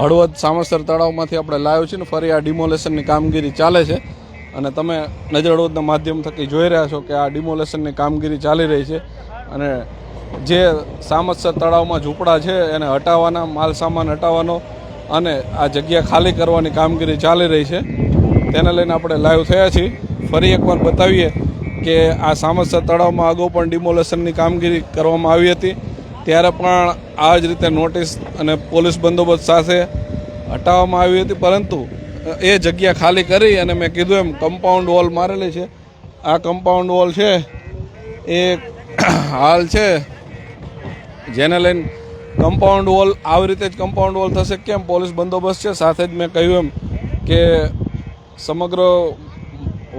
હળવદ સામસર તળાવમાંથી આપણે લાવ્યો છીએ ને ફરી આ ડિમોલેશનની કામગીરી ચાલે છે. અને તમે નજર હળવદના માધ્યમ થકી જોઈ રહ્યા છો કે આ ડિમોલેશનની કામગીરી ચાલી રહી છે. અને જે સામસર તળાવમાં ઝૂંપડા છે, એને હટાવવાના, માલ સામાન હટાવવાનો અને આ જગ્યા ખાલી કરવાની કામગીરી ચાલી રહી છે. તેને લઈને આપણે લાઈવ થયા છીએ. ફરી એકવાર બતાવીએ કે આ સામસર તળાવમાં અગાઉ પણ ડિમોલેશનની કામગીરી કરવામાં આવી હતી. ત્યારે પણ આ જ રીતે નોટિસ અને પોલીસ બંદોબસ્ત સાથે હટાવવામાં આવી હતી, પરંતુ એ જગ્યા ખાલી કરી અને મેં કીધું એમ કમ્પાઉન્ડ વોલ મારેલી છે. આ કમ્પાઉન્ડ વોલ છે, એ હાલ છે. જેને લઈને કમ્પાઉન્ડ વોલ આવી રીતે જ કમ્પાઉન્ડ વોલ થશે કેમ? પોલીસ બંદોબસ્ત છે. સાથે જ મેં કહ્યું એમ કે સમગ્ર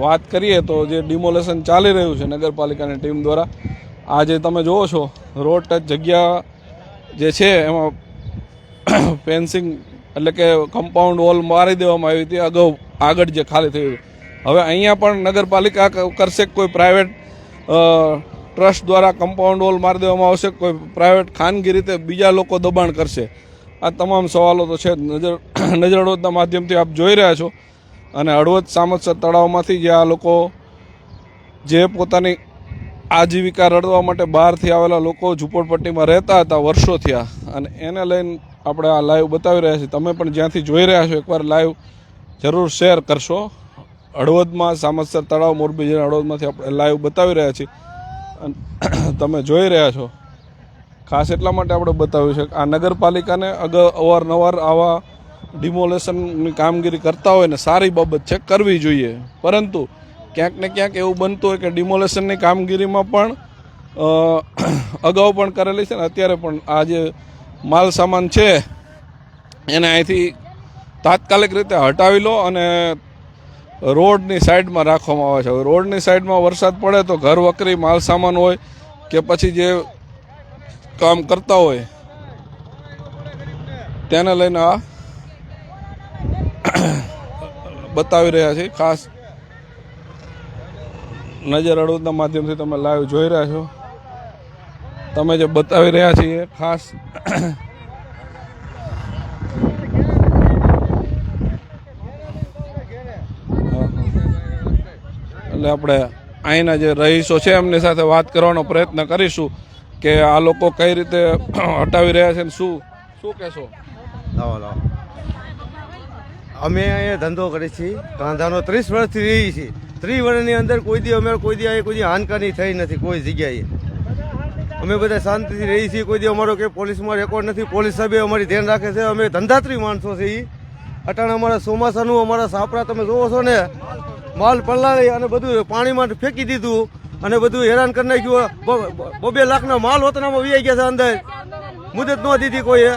વાત કરીએ તો જે ડિમોલેશન ચાલી રહ્યું છે નગરપાલિકાની ટીમ દ્વારા, આજે તમે જુઓ છો રોડ ટચ જગ્યા જે છે એમાં ફેન્સિંગ એટલે કે કમ્પાઉન્ડ વોલ મારી દેવામાં આવી હતી. અગાઉ આગળ જે ખાલી થયું હવે અહીંયા પણ નગરપાલિકા કરશે કોઈ પ્રાઇવેટ ટ્રસ્ટ દ્વારા કમ્પાઉન્ડ વોલ મારી દેવામાં આવશે કોઈ પ્રાઇવેટ ખાનગી રીતે બીજા લોકો દબાણ કરશે? આ તમામ સવાલો તો છે. નજર નજર અડવદના માધ્યમથી આપ જોઈ રહ્યા છો. અને હળવદ સામતસર તળાવમાંથી જે આ લોકો જે પોતાની આજીવિકા રળવા માટે બહારથી આવેલા લોકો ઝૂંપડપટ્ટીમાં રહેતા હતા વર્ષો થયા. અને એને લઈને આપણે આ લાઈવ બતાવી રહ્યા છીએ. તમે પણ જ્યાંથી જોઈ રહ્યા છો, એકવાર લાઈવ જરૂર શેર કરશો. હળવદમાં સામતસર તળાવ, મોરબી જિલ્લા હળવદમાંથી આપણે લાઈવ બતાવી રહ્યા છીએ. અને તમે જોઈ રહ્યા છો. ખાસ એટલા માટે આપણે બતાવ્યું છે આ નગરપાલિકાને અગ, અવારનવાર આવા ડિમોલેશનની કામગીરી કરતા હોય ને સારી બાબત છે, કરવી જોઈએ. પરંતુ ક્યાંક ને ક્યાંક એવું બનતું હોય કે ડિમોલેશનની કામગીરીમાં પણ અગાઉ પણ કરેલી છે ને અત્યારે પણ આ જે માલ સામાન છે, એને અહીંથી તાત્કાલિક રીતે હટાવી લો અને રોડની સાઈડમાં રાખવામાં આવે છે. હવે રોડની સાઈડમાં વરસાદ પડે તો ઘર વકરી માલ સામાન હોય કે પછી જે કામ કરતા હોય, તેને લઈને આ બતાવી રહ્યા છે ખાસ નજર હળવદના માધ્યમથી તમે લાઈવ જોઈ રહ્યા છો. તમે જે બતાવી રહ્યા છીએ, ખાસ એટલે આપણે અહીંના જે રહીશો છે, એમની સાથે વાત કરવાનો પ્રયત્ન કરીશું કે આ લોકો કઈ રીતે હટાવી રહ્યા છે શું શું કહેશો? લાવો લાવો. અમે અહીંયા ધંધો કરીએ છીએ. કાંધાનો ત્રીસ વર્ષથી રહી છીએ. ત્રીસ વર્ષની અંદર કોઈ દી અમે કોઈ દી અહીંયા કોઈ હાનકાની થઈ નથી, કોઈ જગ્યાએ. અમે બધા શાંતિથી રહી છીએ. કોઈ દી અમારો કે પોલીસમાં રેકોર્ડ નથી. પોલીસ સાહેબે અમારી ધ્યાન રાખે છે. અમે ધંધાત્રી માણસો છે એ અટાણે અમારા ચોમાસાનું, અમારા સાપરા તમે જોવો છો ને, માલ પલાળી અને બધું પાણીમાં ફેંકી દીધું અને બધું હેરાન કરી નાખ્યું. બો લાખના માલ વતનામાં વી ગયા છે અંદર. મુદત ન દીધી કોઈએ.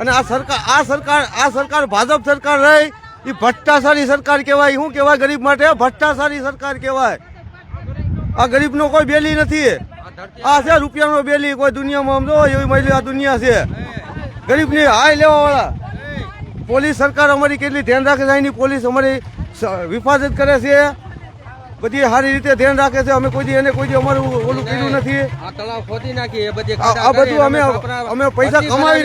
અને આ સરકાર આ સરકાર આ સરકાર ભાજપ સરકાર રહી. એ ભ્રષ્ટાચારી સરકાર કહેવાય શું કહેવાય ગરીબ માટે? ભ્રષ્ટાચારી સરકાર કહેવાય. આ ગરીબનો કોઈ બેલી નથી. આ છે રૂપિયાનો બેલી કોઈ દુનિયામાં આમ જો એવી મળી આ દુનિયા છે. ગરીબની હાય લેવા વાળા પોલીસ સરકાર અમારી કેટલી ધ્યાન રાખે છે? એની પોલીસ અમારી હિફાજત કરે છે. બધી સારી રીતે ધ્યાન રાખે છે. અમે કોઈ એને કોઈ અમારું ઓલું કર્યું નથી. આ તળાવ ખોદી નાખી આ આ બધું અમે અમે પૈસા કમાવી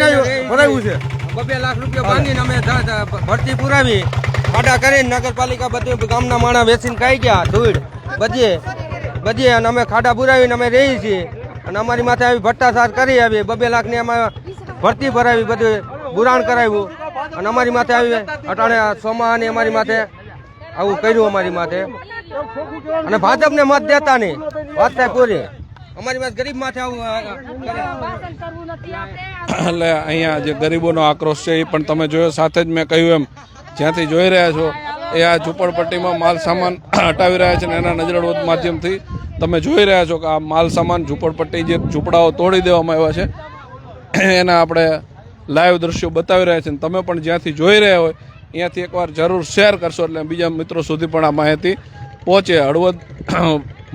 ભરાયું છે. બબે લાખ રૂપિયા ભાંગીને અમે ભરતી પુરાવી ખાડા કરીને નગરપાલિકા બધું ગામના માણા વેચીને ખાઈ ગયા ધૂળ બધીએ બધીએ અને અમે ખાડા પુરાવીને અમે રહી છીએ. અને અમારી માથે આવી ભટ્ટાસાર કરી આવી. બબે લાખની અમે ભરતી ભરાવી બધું બુરાણ કરાવ્યું. અને અમારી માથે આવી અટાણે સોમાની અમારી માથે આવું કર્યું અમારી માથે. અને ભાજપને મત દેતા નહીં. વાત પૂરી. અમારી પાસે ગરીબ માથે આવું એટલે અહીંયા જે ગરીબોનો આક્રોશ છે એ પણ તમે જોયો સાથે જ મેં કહ્યું એમ જ્યાંથી જોઈ રહ્યા છો એ આ ઝૂંપડપટ્ટીમાં માલ સામાન હટાવી રહ્યા છે ને એના નજરડોદ માધ્યમથી તમે જોઈ રહ્યા છો કે આ માલ સામાન ઝૂંપડપટ્ટી જે ઝૂંપડાઓ તોડી દેવામાં આવ્યા છે એના આપણે લાઈવ દ્રશ્યો બતાવી રહ્યા છે ને તમે પણ જ્યાંથી જોઈ રહ્યા હોય અહીંયાથી એકવાર જરૂર શેર કરશો એટલે બીજા મિત્રો સુધી પણ આ માહિતી પહોંચે. હળવદ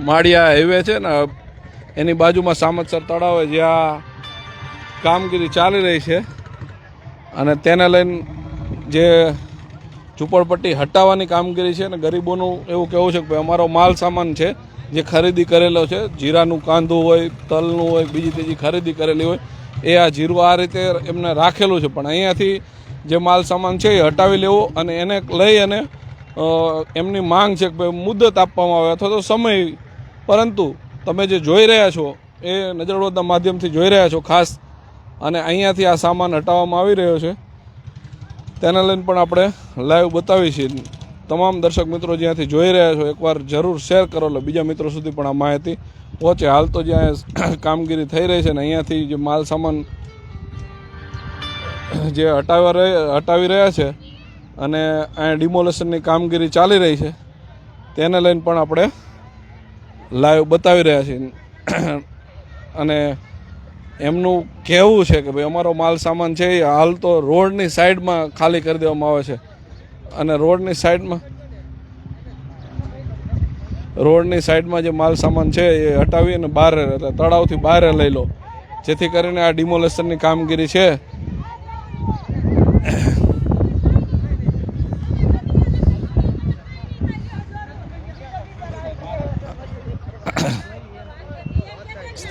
માળિયા હાઈવે છે ને એની બાજુમાં સામતસર તળાવ જ્યાં કામગીરી ચાલી રહી છે. અને તેને લઈને જે ઝૂંપડપટ્ટી હટાવવાની કામગીરી છે ને ગરીબોનું એવું કહેવું છે કે ભાઈ અમારો માલ સામાન છે જે ખરીદી કરેલો છે. જીરાનું કાંદું હોય, તલનું હોય, બીજી ત્રીજી ખરીદી કરેલી હોય, એ આ જીરું આ રીતે એમને રાખેલું છે. પણ અહીંયાથી જે માલ સામાન છે એ હટાવી લેવો અને એને લઈ અને એમની માંગ છે કે ભાઈ મુદત આપવામાં આવે અથવા તો સમય. પરંતુ તમે જે જોઈ રહ્યા છો, એ નજરવડોદના માધ્યમથી જોઈ રહ્યા છો ખાસ. અને અહીંયાથી આ સામાન હટાવવામાં આવી રહ્યો છે. તેને લઈને પણ આપણે લાઈવ બતાવી છીએ. તમામ દર્શક મિત્રો જ્યાંથી જોઈ રહ્યા છો, એકવાર જરૂર શેર કરો એટલે બીજા મિત્રો સુધી પણ આ માહિતી પહોંચે. હાલ તો જ્યાં કામગીરી થઈ રહી છે ને અહીંયાથી જે માલ સામાન જે હટાવવા હટાવી રહ્યા છે અને અહીંયા ડિમોલેશનની કામગીરી ચાલી રહી છે. તેને લઈને પણ આપણે લાઈવ બતાવી રહ્યા છીએ અને એમનું કહેવું છે કે ભાઈ અમારો માલ સામાન છે એ હાલ તો રોડની સાઈડમાં ખાલી કરી દેવામાં આવે છે. અને રોડની સાઈડમાં રોડની સાઈડમાં જે માલ સામાન છે એ હટાવી અને બહાર એટલે તળાવથી બહાર લઈ લો. જેથી કરીને આ ડિમોલેશનની કામગીરી છે.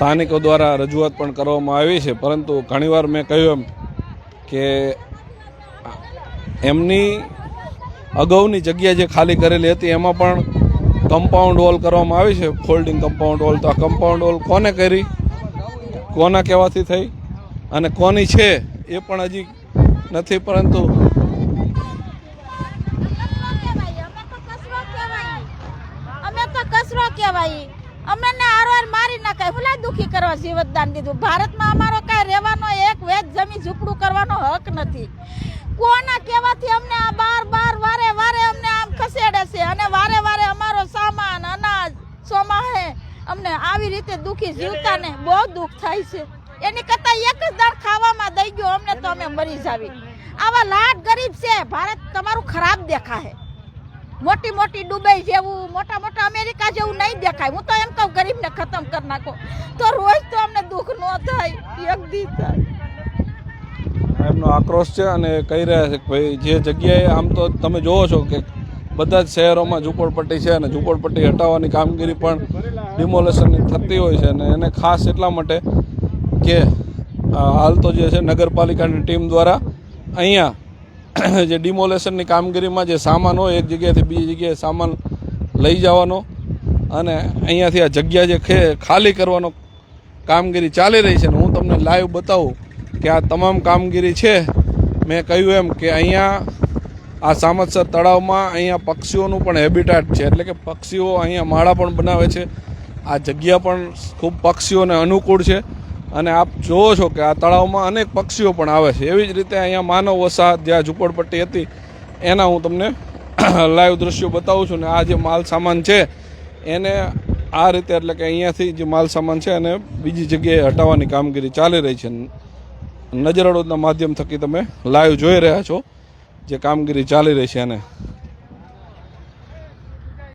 સ્થાનિકો દ્વારા રજૂઆત પણ કરવામાં આવી છે, પરંતુ ઘણીવાર મેં કહ્યું એમ કે એમની અગાઉની જગ્યા જે ખાલી કરેલી હતી, એમાં પણ કમ્પાઉન્ડ વોલ કરવામાં આવી છે ફોલ્ડિંગ કમ્પાઉન્ડ વોલ તો આ કમ્પાઉન્ડ વોલ કોને કરી, કોના કહેવાથી થઈ, અને કોની છે, એ પણ હજી નથી, પરંતુ અમે તો કચરો કહેવાય. અમે ને આરવાર મારી દુખી કરવા જીવતદાન દીધું. ભારતમાં અમારો કઈ રહેવાનો એક વેચ જમી ઝૂંપડું કરવાનો હક નથી. કોના કહેવાથી અમને આ બાર બાર વારે વારે અમને આમ ખસેડે છે અને વારે વારે અમારો સામાન, અનાજ સોમાહે અમને આવી રીતે દુખી જીવતાને બહુ દુઃખ થાય છે. એની કરતાં એક જ દાળ ખાવામાં દઈ ગયો, અમને તો અમે મરી જાવી. આવા લાટ ગરીબ છે. ભારત તમારું ખરાબ દેખાય મોટી મોટી દુબઈ જેવું મોટા મોટા અમેરિકા જેવું નહીં દેખાય. હું તો એમ કહું, ગરીબને ખતમ કરી નાખો. તો રોજ તો અમને દુઃખ ન થાય. એક દી થાય. એમનો આક્રોશ છે અને કહી રહ્યા છે કે ભાઈ, જે જગ્યાએ આમ તો તમે જોવો છો કે બધા જ શહેરોમાં ઝૂંપડપટ્ટી છે અને ઝૂંપડપટ્ટી હટાવવાની કામગીરી પણ ડિમોલેશનની થતી હોય છે અને એને ખાસ એટલા માટે કે હાલ તો જે છે નગરપાલિકાની ટીમ દ્વારા અહીંયા જે ડિમોલેશનની કામગીરીમાં જે સામાન હોય, એક જગ્યાએથી બીજી જગ્યાએ સામાન લઈ જવાનો અને અહીંયાથી આ જગ્યા જે ખાલી કરવાનો કામગીરી ચાલી રહી છે. ને હું તમને લાઈવ બતાવું કે આ તમામ કામગીરી છે. મેં કહ્યું એમ કે અહીંયા આ સામતસર તળાવમાં અહીંયા પક્ષીઓનું પણ હેબિટાટ છે. એટલે કે પક્ષીઓ અહીંયા માળા પણ બનાવે છે. આ જગ્યા પણ ખૂબ પક્ષીઓને અનુકૂળ છે. અને આપ જુઓ છો કે આ તળાવમાં અનેક પક્ષીઓ પણ આવે છે. એવી જ રીતે અહીંયા માનવ વસાહત જ્યાં ઝૂંપડપટ્ટી હતી, એના હું તમને લાઈવ દ્રશ્યો બતાવું છું. ને આ જે માલ સામાન છે, એને આ રીતે એટલે કે અહીંયાથી જે માલ સામાન છે, એને બીજી જગ્યાએ હટાવવાની કામગીરી ચાલી રહી છે. નજર અડોદના માધ્યમ થકી તમે લાઈવ જોઈ રહ્યા છો જે કામગીરી ચાલી રહી છે એને